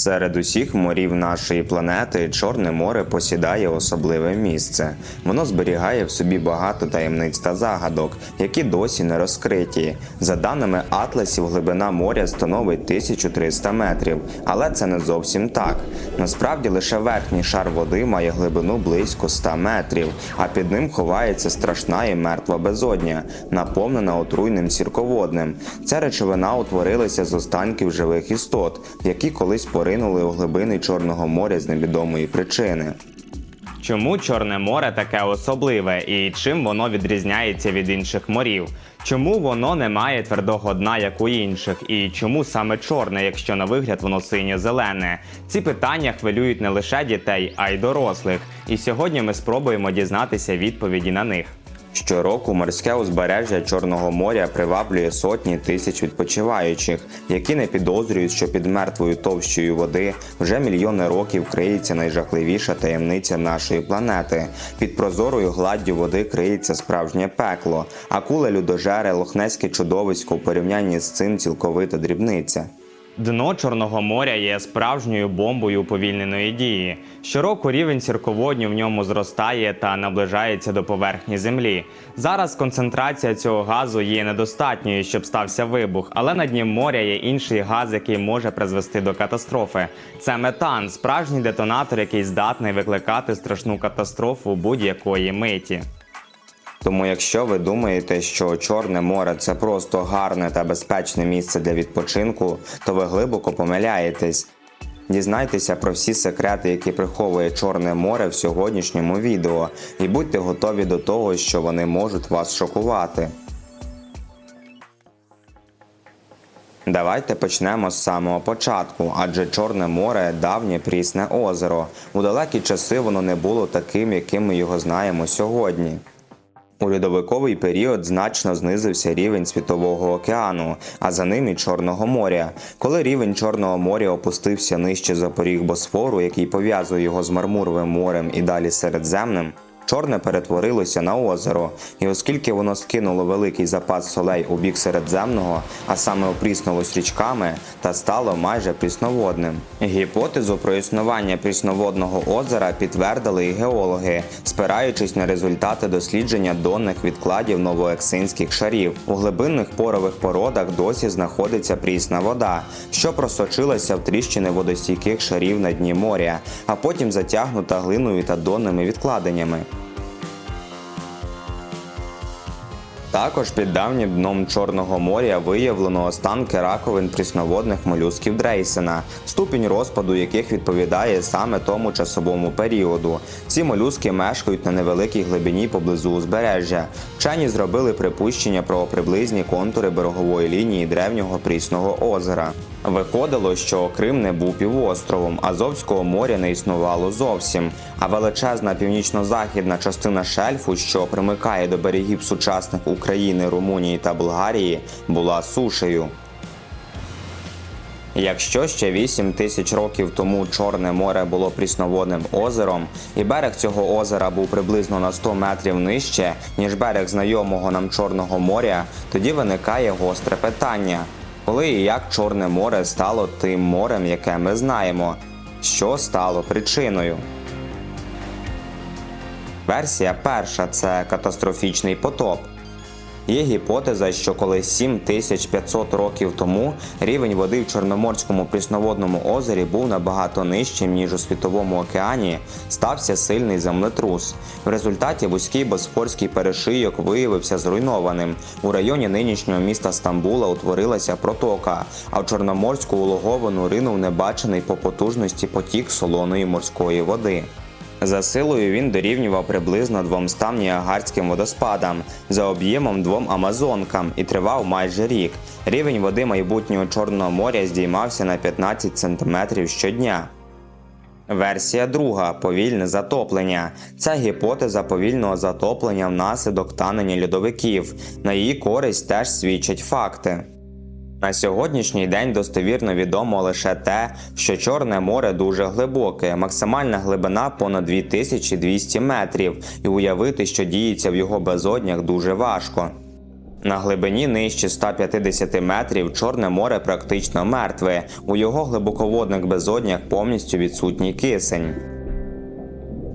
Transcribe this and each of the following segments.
Серед усіх морів нашої планети Чорне море посідає особливе місце. Воно зберігає в собі багато таємниць та загадок, які досі не розкриті. За даними атласів, глибина моря становить 1300 метрів, але це не зовсім так. Насправді лише верхній шар води має глибину близько 100 метрів, а під ним ховається страшна і мертва безодня, наповнена отруйним сірководним. Ця речовина утворилася з останків живих істот, які колись поринули у глибини Чорного моря з невідомої причини. Чому Чорне море таке особливе і чим воно відрізняється від інших морів? Чому воно не має твердого дна, як у інших, і чому саме чорне, якщо на вигляд воно синьо-зелене? Ці питання хвилюють не лише дітей, а й дорослих. І сьогодні ми спробуємо дізнатися відповіді на них. Щороку морське узбережжя Чорного моря приваблює сотні тисяч відпочиваючих, які не підозрюють, що під мертвою товщою води вже мільйони років криється найжахливіша таємниця нашої планети. Під прозорою гладдю води криється справжнє пекло, акули людожери, лохнеське чудовисько в порівнянні з цим цілковита дрібниця. Дно Чорного моря є справжньою бомбою уповільненої дії. Щороку рівень сірководню в ньому зростає та наближається до поверхні землі. Зараз концентрація цього газу є недостатньою, щоб стався вибух, але на дні моря є інший газ, який може призвести до катастрофи. Це метан, справжній детонатор, який здатний викликати страшну катастрофу будь-якої миті. Тому, якщо ви думаєте, що Чорне море це просто гарне та безпечне місце для відпочинку, то ви глибоко помиляєтесь. Дізнайтеся про всі секрети, які приховує Чорне море в сьогоднішньому відео, і будьте готові до того, що вони можуть вас шокувати. Давайте почнемо з самого початку, адже Чорне море давнє прісне озеро. У далекі часи воно не було таким, яким ми його знаємо сьогодні. У льодовиковий період значно знизився рівень світового океану, а за ним і Чорного моря. Коли рівень Чорного моря опустився нижче за поріг Босфору, який пов'язує його з Мармуровим морем і далі Середземним, Чорне перетворилося на озеро, і оскільки воно скинуло великий запас солей у бік Середземного, а саме опріснулось річками та стало майже прісноводним. Гіпотезу про існування прісноводного озера підтвердили і геологи, спираючись на результати дослідження донних відкладів новоексинських шарів. У глибинних порових породах досі знаходиться прісна вода, що просочилася в тріщини водостійких шарів на дні моря, а потім затягнута глиною та донними відкладеннями. Також під давнім дном Чорного моря виявлено останки раковин прісноводних молюсків Дрейсена, ступінь розпаду яких відповідає саме тому часовому періоду. Ці молюски мешкають на невеликій глибині поблизу узбережжя. Вчені зробили припущення про приблизні контури берегової лінії древнього прісного озера. Виходило, що Крим не був півостровом, Азовського моря не існувало зовсім, а величезна північно-західна частина шельфу, що примикає до берегів сучасних України, Румунії та Болгарії, була сушею. Якщо ще 8 тисяч років тому Чорне море було прісноводним озером, і берег цього озера був приблизно на 100 метрів нижче, ніж берег знайомого нам Чорного моря, тоді виникає гостре питання: коли і як Чорне море стало тим морем, яке ми знаємо, що стало причиною? Версія перша це катастрофічний потоп. Є гіпотеза, що коли 7500 років тому рівень води в Чорноморському прісноводному озері був набагато нижчим, ніж у світовому океані, стався сильний землетрус. В результаті вузький босфорський перешийок виявився зруйнованим. У районі нинішнього міста Стамбула утворилася протока, а в Чорноморську улоговину ринув небачений по потужності потік солоної морської води. За силою він дорівнював приблизно 200 ніагарським водоспадам, за об'ємом двом амазонкам і тривав майже рік. Рівень води майбутнього Чорного моря здіймався на 15 см щодня. Версія друга повільне затоплення. Це гіпотеза повільного затоплення внаслідок танення льодовиків. На її користь теж свідчать факти. На сьогоднішній день достовірно відомо лише те, що Чорне море дуже глибоке, максимальна глибина понад 2200 метрів, і уявити, що діється в його безоднях, дуже важко. На глибині нижче 150 метрів Чорне море практично мертве. У його глибоководних безоднях повністю відсутній кисень.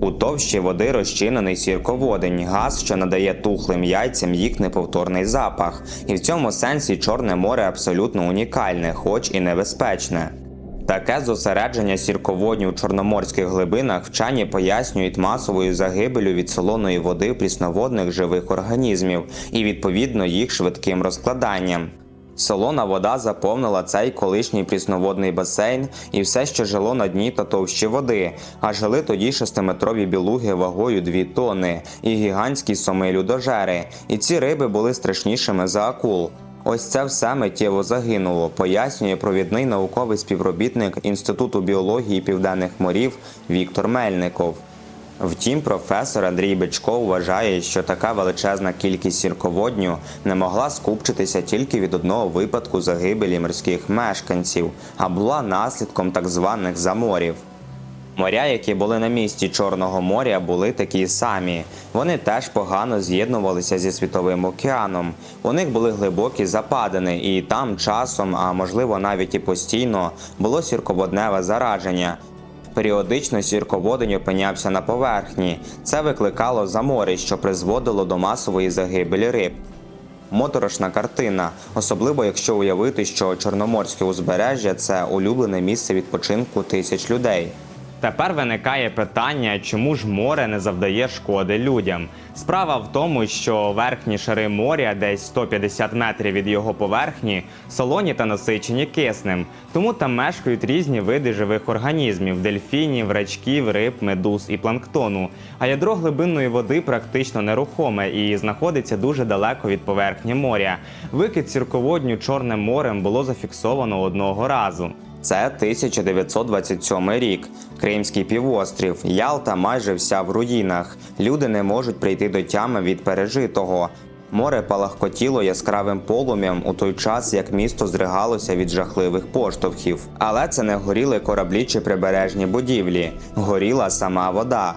У товщі води розчинений сірководень, газ, що надає тухлим яйцям їх неповторний запах. І в цьому сенсі Чорне море абсолютно унікальне, хоч і небезпечне. Таке зосередження сірководню у чорноморських глибинах вчені пояснюють масовою загибелю від солоної води прісноводних живих організмів і відповідно їх швидким розкладанням. Солона вода заповнила цей колишній прісноводний басейн і все, що жило на дні та товщі води, а жили тоді шестиметрові білуги вагою 2 тонни і гігантські соми-людожери. І ці риби були страшнішими за акул. Ось це все миттєво загинуло, пояснює провідний науковий співробітник Інституту біології південних морів Віктор Мельников. Втім, професор Андрій Бичко вважає, що така величезна кількість сірководню не могла скупчитися тільки від одного випадку загибелі морських мешканців, а була наслідком так званих заморів. Моря, які були на місці Чорного моря, були такі самі. Вони теж погано з'єднувалися зі світовим океаном. У них були глибокі западини, і там часом, а можливо навіть і постійно, було сірководневе зараження. Періодично сірководень опинявся на поверхні. Це викликало замори, що призводило до масової загибелі риб. Моторошна картина, особливо якщо уявити, що Чорноморське узбережжя це улюблене місце відпочинку тисяч людей. Тепер виникає питання, чому ж море не завдає шкоди людям. Справа в тому, що верхні шари моря, десь 150 метрів від його поверхні, солоні та насичені киснем. Тому там мешкають різні види живих організмів: дельфінів, рачків, риб, медуз і планктону. А ядро глибинної води практично нерухоме і знаходиться дуже далеко від поверхні моря. Викид сірководню Чорним морем було зафіксовано одного разу. Це 1927 рік. Кримський півострів. Ялта майже вся в руїнах. Люди не можуть прийти до тями від пережитого. Море палахкотіло яскравим полум'ям у той час, як місто зригалося від жахливих поштовхів. Але це не горіли кораблі чи прибережні будівлі, горіла сама вода.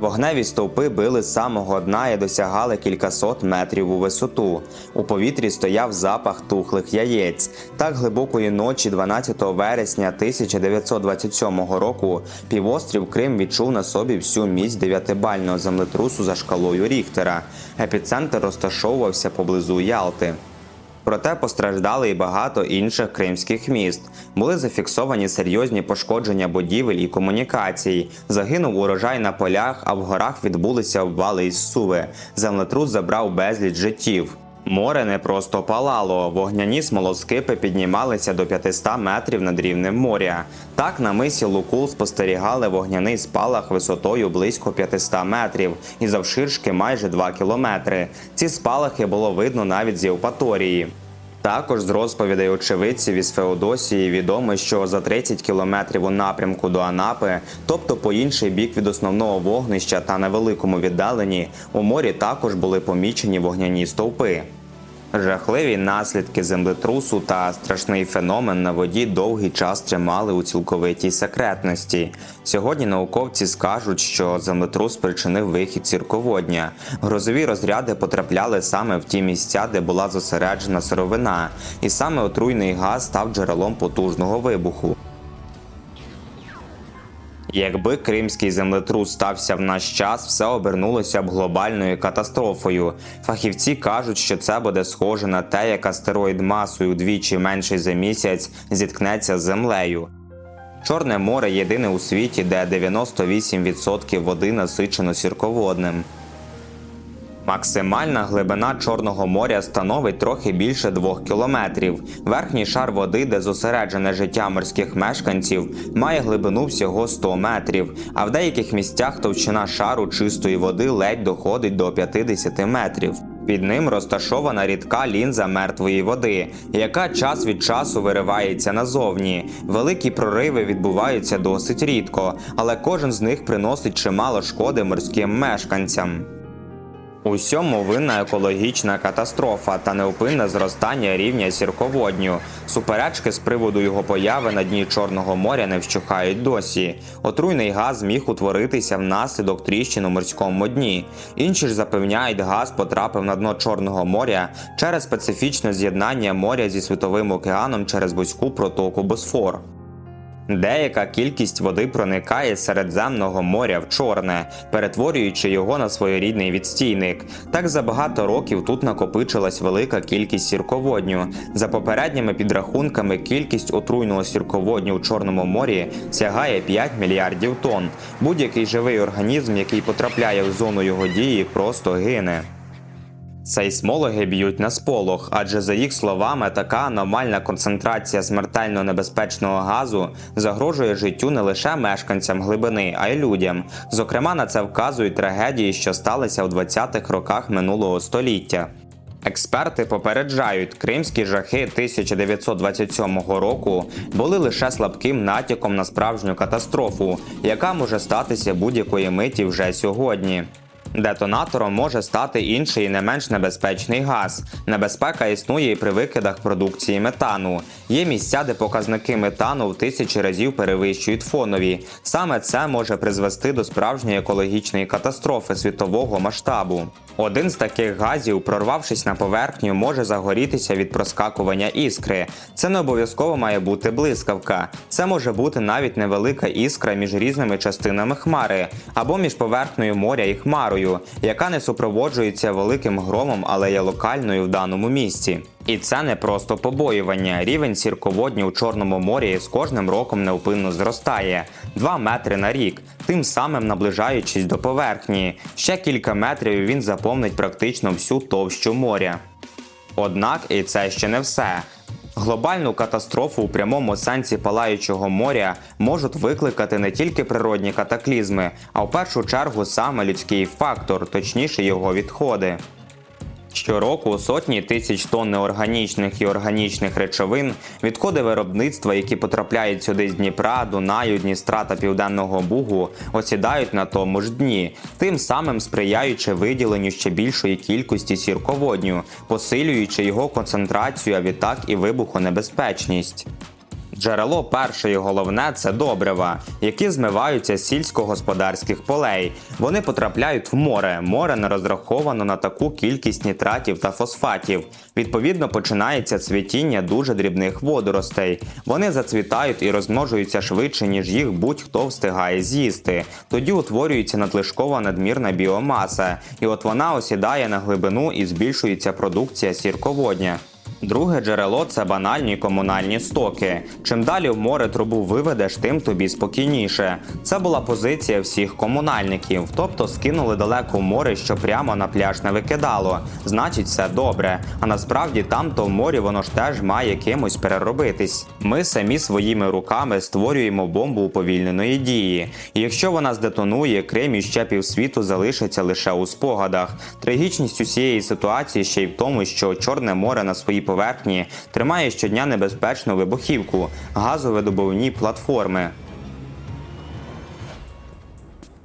Вогневі стовпи били з самого дна і досягали кількасот метрів у висоту. У повітрі стояв запах тухлих яєць. Так глибокої ночі, 12 вересня 1927 року, півострів Крим відчув на собі всю міць дев'ятибального землетрусу за шкалою Ріхтера. Епіцентр розташовувався поблизу Ялти. Проте постраждали і багато інших кримських міст. Були зафіксовані серйозні пошкодження будівель і комунікацій. Загинув урожай на полях, а в горах відбулися обвали із суви. Землетрус забрав безліч життів. Море не просто палало, вогняні смолоскипи піднімалися до 500 метрів над рівнем моря. Так на мисі Лукул спостерігали вогняний спалах висотою близько 500 метрів і завширшки майже 2 кілометри. Ці спалахи було видно навіть з Євпаторії. Також з розповідей очевидців із Феодосії відомо, що за 30 кілометрів у напрямку до Анапи, тобто по інший бік від основного вогнища та на великому віддаленні, у морі також були помічені вогняні стовпи. Жахливі наслідки землетрусу та страшний феномен на воді довгий час тримали у цілковитій секретності. Сьогодні науковці скажуть, що землетрус спричинив вихід цірководня. Грозові розряди потрапляли саме в ті місця, де була зосереджена сировина, і саме отруйний газ став джерелом потужного вибуху. Якби кримський землетрус стався в наш час, все обернулося б глобальною катастрофою. Фахівці кажуть, що це буде схоже на те, як астероїд масою двічі менший за місяць зіткнеться з землею. Чорне море єдине у світі, де 98% води насичено сірководним. Максимальна глибина Чорного моря становить трохи більше двох кілометрів. Верхній шар води, де зосереджене життя морських мешканців, має глибину всього 100 метрів, а в деяких місцях товщина шару чистої води ледь доходить до 50 метрів. Під ним розташована рідка лінза мертвої води, яка час від часу виривається назовні. Великі прориви відбуваються досить рідко, але кожен з них приносить чимало шкоди морським мешканцям. Усьому винна екологічна катастрофа та неупинне зростання рівня сірководню. Суперечки з приводу його появи на дні Чорного моря не вщухають досі. Отруйний газ міг утворитися внаслідок тріщин у морському дні. Інші ж запевняють, газ потрапив на дно Чорного моря через специфічне з'єднання моря зі світовим океаном через вузьку протоку Босфор. Деяка кількість води проникає з Середземного моря в Чорне, перетворюючи його на своєрідний відстійник. Так за багато років тут накопичилась велика кількість сірководню. За попередніми підрахунками, кількість отруйного сірководню у Чорному морі сягає 5 мільярдів тонн. Будь-який живий організм, який потрапляє в зону його дії, просто гине. Сейсмологи б'ють на сполох, адже за їх словами, така аномальна концентрація смертельно небезпечного газу загрожує життю не лише мешканцям глибини, а й людям. Зокрема, на це вказують трагедії, що сталися у 20-х роках минулого століття. Експерти попереджають, кримські жахи 1927 року були лише слабким натяком на справжню катастрофу, яка може статися будь-якої миті вже сьогодні. Детонатором може стати інший не менш небезпечний газ. Небезпека існує і при викидах продукції метану. Є місця, де показники метану в тисячі разів перевищують фонові. Саме це може призвести до справжньої екологічної катастрофи світового масштабу. Один з таких газів, прорвавшись на поверхню, може загорітися від проскакування іскри. Це не обов'язково має бути блискавка. Це може бути навіть невелика іскра між різними частинами хмари або між поверхнею моря і хмарою, яка не супроводжується великим громом, але є локальною в даному місці. І це не просто побоювання. Рівень сірководні у Чорному морі з кожним роком неупинно зростає 2 метри на рік, тим самим наближаючись до поверхні. Ще кілька метрів він заповнить практично всю товщу моря. Однак і це ще не все. Глобальну катастрофу у прямому сенсі палаючого моря можуть викликати не тільки природні катаклізми, а в першу чергу саме людський фактор, точніше його відходи. Щороку сотні тисяч тонн неорганічних і органічних речовин, відходи виробництва, які потрапляють сюди з Дніпра, Дунаю, Дністра та Південного Бугу, осідають на тому ж дні, тим самим сприяючи виділенню ще більшої кількості сірководню, посилюючи його концентрацію, а відтак і вибухонебезпечність. Джерело перше і головне це добрива, які змиваються з сільськогосподарських полей. Вони потрапляють в море. Море не розраховано на таку кількість нітратів та фосфатів. Відповідно, починається цвітіння дуже дрібних водоростей. Вони зацвітають і розмножуються швидше, ніж їх будь-хто встигає з'їсти. Тоді утворюється надлишкова надмірна біомаса, і от вона осідає на глибину і збільшується продукція сірководня. Друге джерело це банальні комунальні стоки. Чим далі в море трубу виведеш, тим тобі спокійніше. Це була позиція всіх комунальників, тобто скинули далеко в море, що прямо на пляж не викидало. Значить, все добре. А насправді там то в морі воно ж теж має кимось переробитись. Ми самі своїми руками створюємо бомбу уповільненої дії. І якщо вона здетонує, Крим і ще півсвіту залишиться лише у спогадах. Трагічність усієї ситуації ще й в тому, що Чорне море на своїй поверхні тримає щодня небезпечну вибухівку, газовидобувні платформи.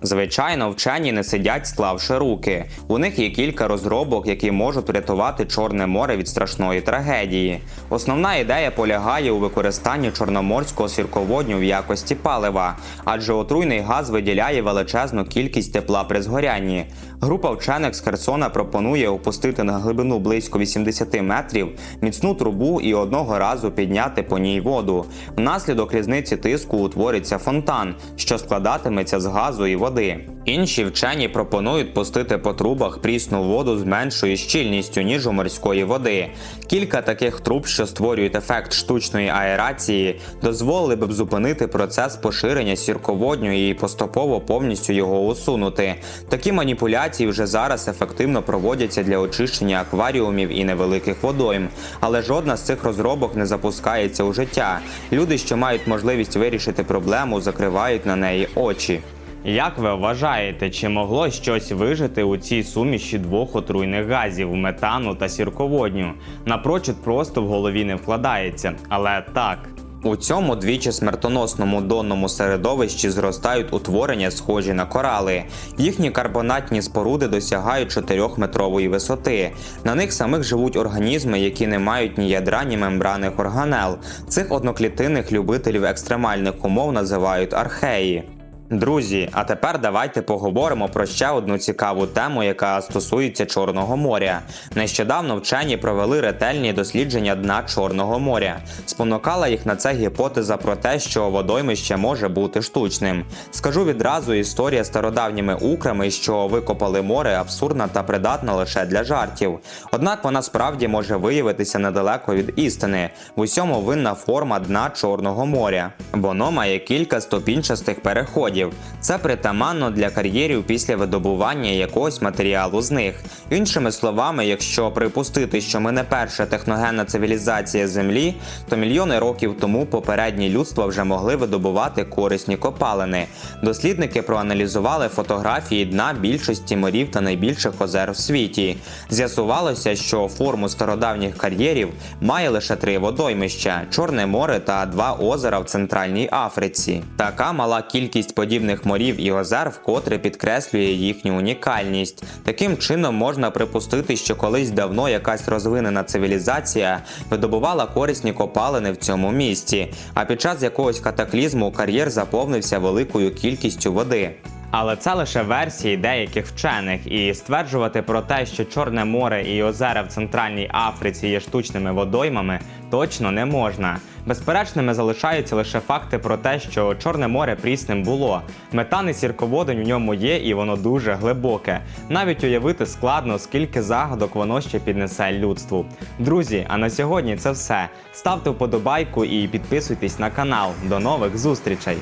Звичайно, вчені не сидять, склавши руки. У них є кілька розробок, які можуть врятувати Чорне море від страшної трагедії. Основна ідея полягає у використанні чорноморського сірководню в якості палива, адже отруйний газ виділяє величезну кількість тепла при згорянні. Група вчених з Херсона пропонує опустити на глибину близько 80 метрів міцну трубу і одного разу підняти по ній воду. Внаслідок різниці тиску утвориться фонтан, що складатиметься з газу і води. Інші вчені пропонують пустити по трубах прісну воду з меншою щільністю, ніж у морської води. Кілька таких труб, що створюють ефект штучної аерації, дозволили б зупинити процес поширення сірководню і поступово повністю його усунути. Такі маніпуляції вже зараз ефективно проводяться для очищення акваріумів і невеликих водойм, але жодна з цих розробок не запускається у життя. Люди, що мають можливість вирішити проблему, закривають на неї очі. Як ви вважаєте, чи могло щось вижити у цій суміші двох отруйних газів метану та сірководню? Напрочуд просто в голові не вкладається, але так. У цьому двічі смертоносному донному середовищі зростають утворення, схожі на корали. Їхні карбонатні споруди досягають 4-метрової висоти. На них самих живуть організми, які не мають ні ядра, ні мембраних органел. Цих одноклітинних любителів екстремальних умов називають археї. Друзі, а тепер давайте поговоримо про ще одну цікаву тему, яка стосується Чорного моря. Нещодавно вчені провели ретельні дослідження дна Чорного моря. Спонукала їх на це гіпотеза про те, що водоймище може бути штучним. Скажу відразу, історія стародавніми украми, що викопали море, абсурдна та придатна лише для жартів. Однак вона справді може виявитися недалеко від істини. В усьому винна форма дна Чорного моря. Воно має кілька ступінчастих переходів. Це притаманно для кар'єрів після видобування якогось матеріалу з них. Іншими словами, якщо припустити, що ми не перша техногенна цивілізація Землі, то мільйони років тому попередні людства вже могли видобувати корисні копалини. Дослідники проаналізували фотографії дна більшості морів та найбільших озер в світі. З'ясувалося, що форму стародавніх кар'єрів має лише три водоймища: Чорне море та два озера в Центральній Африці. Така мала кількість подібних морів і озер вкотре підкреслює їхню унікальність. Таким чином можна припустити, що колись давно якась розвинена цивілізація видобувала корисні копалини в цьому місці, а під час якогось катаклізму кар'єр заповнився великою кількістю води. Але це лише версії деяких вчених, і стверджувати про те, що Чорне море і озера в Центральній Африці є штучними водоймами, точно не можна. Безперечними залишаються лише факти про те, що Чорне море прісним було. Метан і сірководень у ньому є, і воно дуже глибоке. Навіть уявити складно, скільки загадок воно ще піднесе людству. Друзі, а на сьогодні це все. Ставте вподобайку і підписуйтесь на канал. До нових зустрічей!